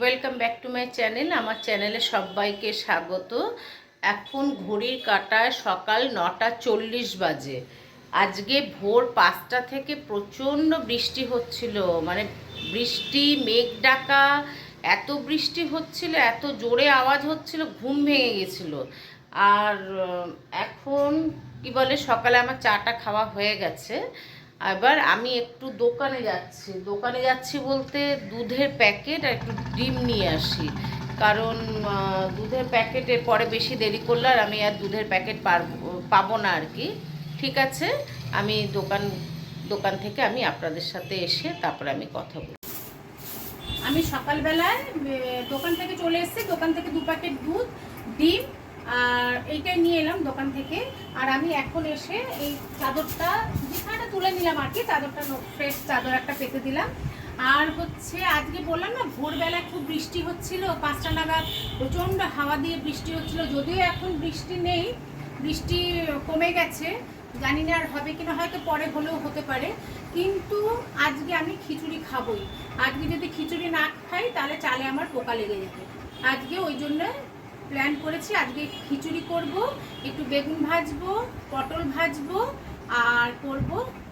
Welcome back to my channel আমার চ্যানেলে সবাইকে স্বাগত। এখন ঘড়ির কাটায় সকাল নটা চল্লিশ বাজে। আজকে ভোর পাঁচটা থেকে প্রচণ্ড বৃষ্টি হচ্ছিল। মানে বৃষ্টি, মেঘ ডাকা, এত বৃষ্টি হচ্ছিল, এত জোরে আওয়াজ হচ্ছিল, ঘুম ভেঙে গেছিল। আর এখন কি বলে, সকালে আমার চাটা খাওয়া হয়ে গেছে। এবার আমি একটু দোকানে যাচ্ছি। দোকানে যাচ্ছি বলতে দুধের প্যাকেট আর একটু ডিম নিয়ে আসি। কারণ দুধের প্যাকেটের পরে বেশি দেরি করলে আর আমি আর দুধের প্যাকেট পাবো না আর কি। ঠিক আছে, আমি দোকান দোকান থেকে আমি আপনাদের সাথে এসে তারপরে আমি কথা বলব। আমি সকালবেলায় দোকান থেকে চলে এসেছি। দোকান থেকে দু প্যাকেট দুধ, ডিম আর এইটাই নিয়ে এলাম দোকান থেকে। আর আমি এখন এসে এই চাদরটা বিছানাটা তুলে নিলাম আর কি, চাদরটা ফ্রেশ চাদর একটা পেতে দিলাম। আর হচ্ছে আজকে বললাম না ভোরবেলায় খুব বৃষ্টি হচ্ছিল, পাঁচটা নাগাদ প্রচণ্ড হাওয়া দিয়ে বৃষ্টি হচ্ছিল। যদিও এখন বৃষ্টি নেই, বৃষ্টি কমে গেছে, জানি না আর হবে কিনা, হয়তো পরে হলেও হতে পারে। কিন্তু আজকে আমি খিচুড়ি খাবই। আজকে যদি খিচুড়ি না খাই, তাহলে চালে আমার পোকা লেগে যাবে আজকে ওই জন্য প্ল্যান করেছি। আজকে খিচুড়ি করব, একটু বেগুন ভাজবো, পটল ভাজবো, আর করব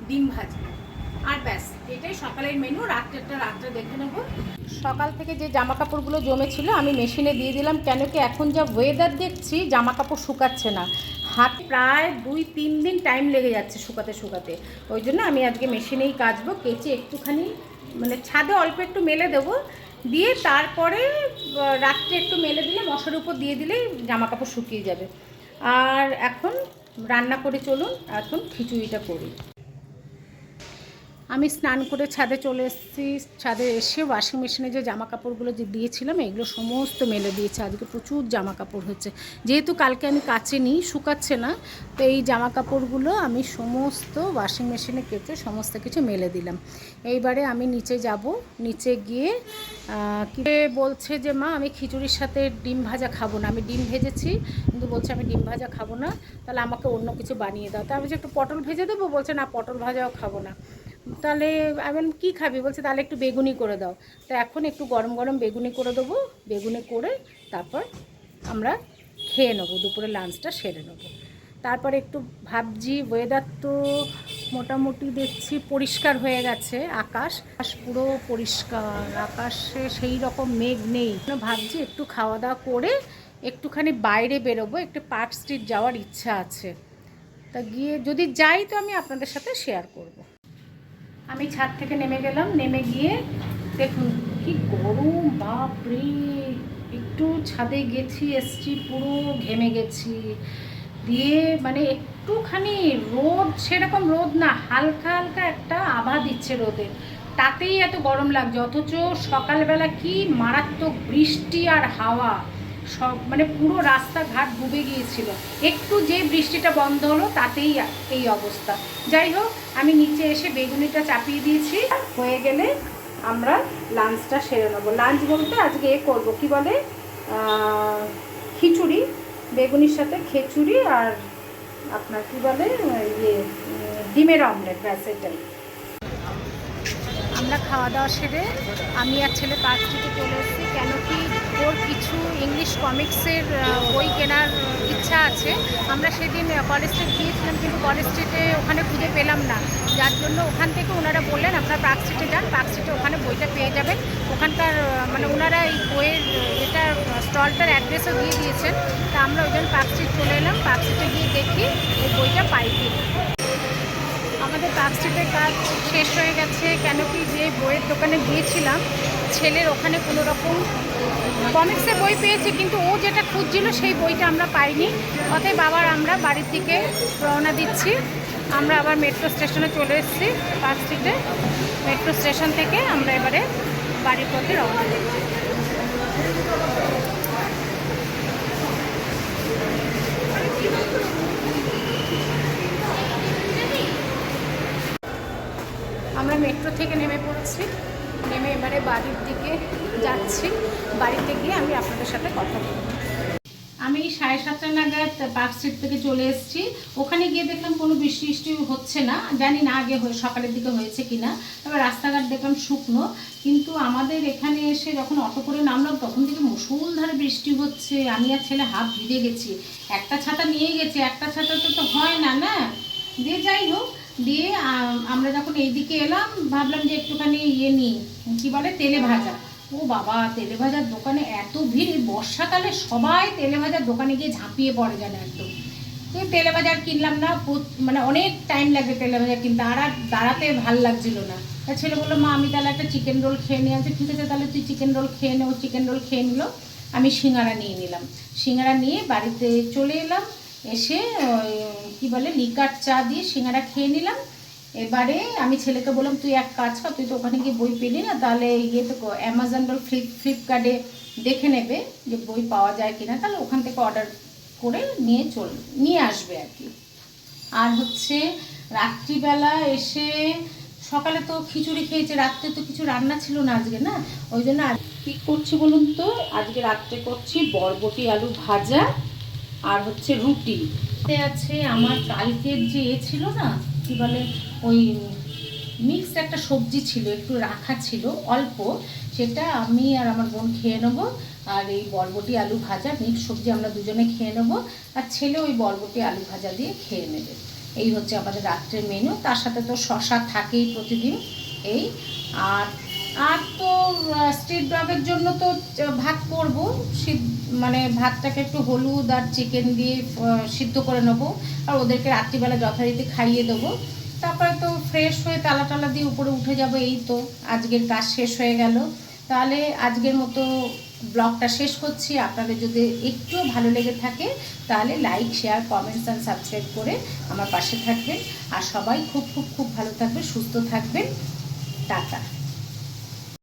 ডিম ভাজবো। আর ব্যাস, এটাই সকালের মেনু রাত্রেটা রাত্রে দেখে নেব। সকাল থেকে যে জামা কাপড়গুলো জমেছিল, আমি মেশিনে দিয়ে দিলাম। কেন কি এখন যা ওয়েদার দেখছি জামা কাপড় শুকাচ্ছে না। হাত প্রায় দুই, তিন দিন টাইম লেগে যাচ্ছে শুকাতে শুকাতে। ওই জন্য আমি আজকে মেশিনেই কাচবো, কেচে একটুখানি মানে ছাদে অল্প একটু মেলে দেবো। দিয়ে তারপরে রাত্রে একটু মেলে দিলে, মশার উপর দিয়ে দিলেই জামা কাপড় শুকিয়ে যাবে। আর এখন রান্না করে চলুন, এখন খিচুড়িটা করি। আমি স্নান করে ছাদে চলে এসেছি। ছাদে এসে ওয়াশিং মেশিনে যে জামা কাপড়গুলো যে দিয়েছিলাম, এগুলো সমস্ত মেলে দিয়েছে। আজকে প্রচুর জামা কাপড় হচ্ছে যেহেতু কালকে আমি কাচে নিই শুকাচ্ছে না, তো এই জামা কাপড়গুলো আমি সমস্ত ওয়াশিং মেশিনে কেটে সমস্ত কিছু মেলে দিলাম। এইবারে আমি নিচে যাব। নিচে গিয়ে কি বলছে যে, মা, আমি খিচুড়ির সাথে ডিম ভাজা খাব না। আমি ডিম ভেজেছি, কিন্তু বলছে, আমি ডিম ভাজা খাব না। তাহলে আমাকে অন্য কিছু বানিয়ে দাও। তা আমি যে একটু পটল ভেজে দেবো? বলছে, না, পটল ভাজাও খাব না। তাহলে আমি কী খাবি? বলছে, তাহলে একটু বেগুনি করে দাও। তো এখন একটু গরম গরম বেগুনি করে দেবো। বেগুনি করে তারপর আমরা খেয়ে নেব, দুপুরে লাঞ্চটা সেরে নেব। তারপরে একটু ভাবছি ওয়েদার তো মোটামুটি দেখছি পরিষ্কার হয়ে গেছে, আকাশ। আকাশ পুরো পরিষ্কার, আকাশে সেই রকম মেঘ নেই। ভাবছি একটু খাওয়া দাওয়া করে একটুখানি বাইরে বেরোবো, একটু পার্ক স্ট্রিট যাওয়ার ইচ্ছা আছে। তা গিয়ে যদি যাই তো আমি আপনাদের সাথে শেয়ার করব। আমি ছাদ থেকে নেমে গেলাম, নেমে গিয়ে দেখুন কি গরম, বাপরে! একটু ছাদে গেছি, এসছি, পুরো ঘেমে গেছি। দিয়ে মানে একটুখানি রোদ, সেরকম রোদ না, হালকা হালকা একটা আভা দিচ্ছে রোদের তাতেই এত গরম লাগছে, অথচ সকালবেলা কি মারাত্মক বৃষ্টি আর হাওয়া। সব মানে পুরো রাস্তাঘাট ডুবে গিয়েছিল। একটু যে বৃষ্টিটা বন্ধ হলো, তাতেই এই অবস্থা। যাই হোক, আমি নিচে এসে বেগুনিটা চাপিয়ে দিয়েছি। হয়ে গেলে আমরা লাঞ্চটা সেরে নেব। লাঞ্চ বলতে আজকে এ করব, কী বলে? খিচুড়ি, বেগুনির সাথে খিচুড়ি আর আপনার কী বলে ইয়ে ডিমের অমলেট, ব্যাস, এটাই। খাওয়া দাওয়া সেরে আমি আর ছেলে পার্ক স্ট্রিটে চলে এসেছি। কেন কি ওর কিছু ইংলিশ কমিক্সের বই কেনার ইচ্ছা আছে। আমরা সেদিন কলেজ স্ট্রিট গিয়েছিলাম কিন্তু কলেজ স্ট্রিটে ওখানে খুঁজে পেলাম না। যার জন্য ওখান থেকে ওনারা বললেন, আপনারা পার্ক স্ট্রিটে যান, পার্ক স্ট্রিটে ওখানে বইটা পেয়ে যাবেন। ওখানকার মানে ওনারা এই বইয়ের এটা স্টলটার অ্যাড্রেসও দিয়ে দিয়েছেন। তা আমরা ওই জন্য পার্ক স্ট্রিট চলে এলাম। পার্ক স্ট্রিটে গিয়ে দেখি, এই বইটা পাই কি স্ট্রিটের কাজ শেষ হয়ে গেছে। কেন কি যে বইয়ের দোকানে গিয়েছিলাম, ছেলের ওখানে কোনো রকম কমিক্সের বই পেয়েছি, কিন্তু ও যেটা খুঁজছিল সেই বইটা আমরা পাইনি। অতএব আবার আমরা বাড়ির দিকে রওনা দিচ্ছি। আমরা আবার মেট্রো স্টেশনে চলে এসেছি পার্ক স্ট্রিটে মেট্রো স্টেশন থেকে আমরা এবারে বাড়ির পথে রওনা দিচ্ছি। আমরা মেট্রো থেকে নেমে পড়েছি। নেমে এবারে বাড়ির দিকে যাচ্ছি। বাড়িতে গিয়ে আমি আপনাদের সাথে কথা বলব। আমি সাড়ে সাতটা নাগাদ পার্ক স্ট্রিট থেকে চলে এসেছি। ওখানে গিয়ে দেখলাম কোনো বৃষ্টি বৃষ্টি হচ্ছে না। জানি না আগে হয়ে, সকালের দিকে হয়েছে কিনা। তবে রাস্তাঘাট দেখলাম শুকনো। কিন্তু আমাদের এখানে এসে যখন অটো করে নামলাম, তখন থেকে মুসুলধারে বৃষ্টি হচ্ছে। আমি আর ছেলে হাফ ভিজে গেছি। একটা ছাতা নিয়ে গেছি, একটা ছাতাতে তো হয় না না? দিয়ে যাই হোক দিয়ে আমরা যখন এইদিকে এলাম, ভাবলাম যে একটুখানি ইয়ে নিই, কী বলে, তেলে ভাজা। ও বাবা, তেলে ভাজার দোকানে এত ভিড় বর্ষাকালে সবাই তেলে ভাজার দোকানে গিয়ে ঝাঁপিয়ে পড়ে যেন একদম। তো তেলে ভাজা কিনলাম না মানে অনেক টাইম লাগে তেলে ভাজা কিনতে, আর আর দাঁড়াতে ভালো লাগছিল না। তা ছেলে বলল, মা, আমি তাহলে একটা চিকেন রোল খেয়ে নিয়ে আছে ঠিক আছে, তাহলে তুই চিকেন রোল খেয়ে নে। ও চিকেন রোল খেয়ে নিল, আমি সিঙ্গারা নিয়ে নিলাম। সিঙ্গারা নিয়ে বাড়িতে চলে এলাম। এসে ওই, কী বলে, লিকার চা দিয়ে সিঙ্গারা খেয়ে নিলাম। এবারে আমি ছেলেকে বললাম, তুই এক কাজ কর, তুই তো ওখানে গিয়ে বই পেলি না, তাহলে ইয়ে তো অ্যামাজন বা ফ্লিপ ফ্লিপকার্টে দেখে নেবে যে বই পাওয়া যায় কিনা। তাহলে ওখান থেকে অর্ডার করে নিয়ে চল, নিয়ে আসবে আর কি। আর হচ্ছে রাত্রিবেলা এসে, সকালে তো খিচুড়ি খেয়েছে, রাত্রে তো কিছু রান্না ছিল না আজকে, না? ওই জন্য কী করছি বলুন তো? আজকে রাত্রে করছি বরবটি আলু ভাজা আর হচ্ছে রুটি। আছে আমার কালকের যে এ ছিল না, কি বলে, ওই মিক্সড একটা সবজি ছিল, একটু রাখা ছিল, অল্প। সেটা আমি আর আমার বোন খেয়ে নেব, আর এই বরবটি আলু ভাজা মিক্স সবজি আমরা দুজনে খেয়ে নেব, আর ছেলে ওই বরবটি আলু ভাজা দিয়ে খেয়ে নেবে। এই হচ্ছে আমাদের রাত্রের মেনু তার সাথে তো শশা থাকেই প্রতিদিন, এই। আর আর তো স্ট্রিট ডগের জন্য তো ভাত করব। মানে ভাতটাকে একটু হলুদ আর চিকেন দিয়ে সিদ্ধ করে নেব। আর ওদেরকে রাত্রিবেলা যথারীতি খাইয়ে দেবো। তারপরে তো ফ্রেশ হয়ে তালা টালা দিয়ে উপরে উঠে যাব, এই তো আজকের কাজ শেষ হয়ে গেল। তাহলে আজকের মতো ব্লগটা শেষ করছি। আপনাদের যদি একটুও ভালো লেগে থাকে, তাহলে like share comments and subscribe করে আমার পাশে থাকবেন। আর সবাই খুব খুব খুব ভালো থাকবে সুস্থ থাকবেন। টাটা।